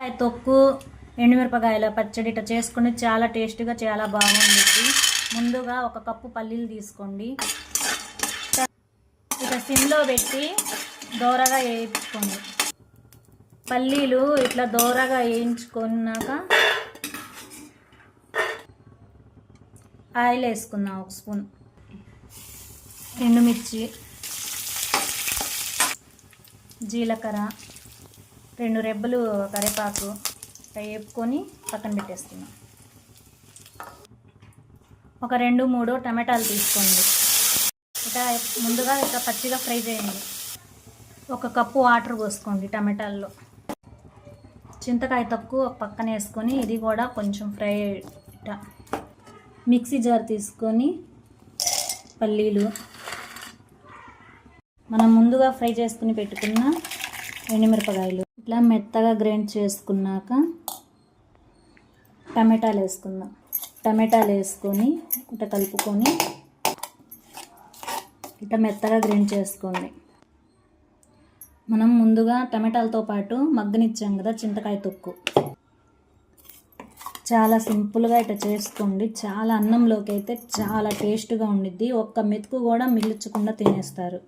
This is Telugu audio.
తొక్కు ఎండుమిరపకాయల పచ్చడి ఇట్లా చేసుకుని చాలా టేస్ట్గా చాలా బాగుంటుంది ముందుగా ఒక కప్పు పల్లీలు తీసుకోండి. ఇట్లా సిమ్లో పెట్టి దోరగా వేయించుకోండి. పల్లీలు ఇట్లా దోరగా వేయించుకున్నాక ఆయిల్ వేసుకుందాం ఒక స్పూన్. ఎండుమిర్చి జీలకర్ర రెండు రెబ్బలు కరివేపాకు ఇట్లా వేపుకొని పక్కన పెట్టేస్తున్నాం. ఒక రెండు మూడు టమాటాలు తీసుకోండి. ఇట్లా ముందుగా ఇట్లా పచ్చిగా ఫ్రై చేయండి. ఒక కప్పు వాటర్ పోసుకోండి టమాటాల్లో. చింతకాయ తక్కువ పక్కన వేసుకొని ఇది కూడా కొంచెం ఫ్రై ఇట్లా మిక్సీ జార్ తీసుకొని పల్లీలు. మనం ముందుగా ఫ్రై చేసుకుని పెట్టుకున్న ఎండుమిరపకాయలు. ఇట్లా మెత్తగా గ్రైండ్ చేసుకున్నాక టమాటాలు వేసుకుందాం. టమాటాలు వేసుకొని ఇట్లా కలుపుకొని ఇట్లా మెత్తగా గ్రైండ్ చేసుకోండి. మనం ముందుగా టమాటాలతో పాటు మగ్గనిచ్చాం కదా చింతకాయ తొక్కు. చాలా సింపుల్గా ఇట్లా చేసుకోండి. చాలా అన్నంలోకి అయితే చాలా టేస్ట్గా ఉండిద్ది. ఒక్క మెతుకు కూడా మిగిల్చకుండా తినేస్తారు.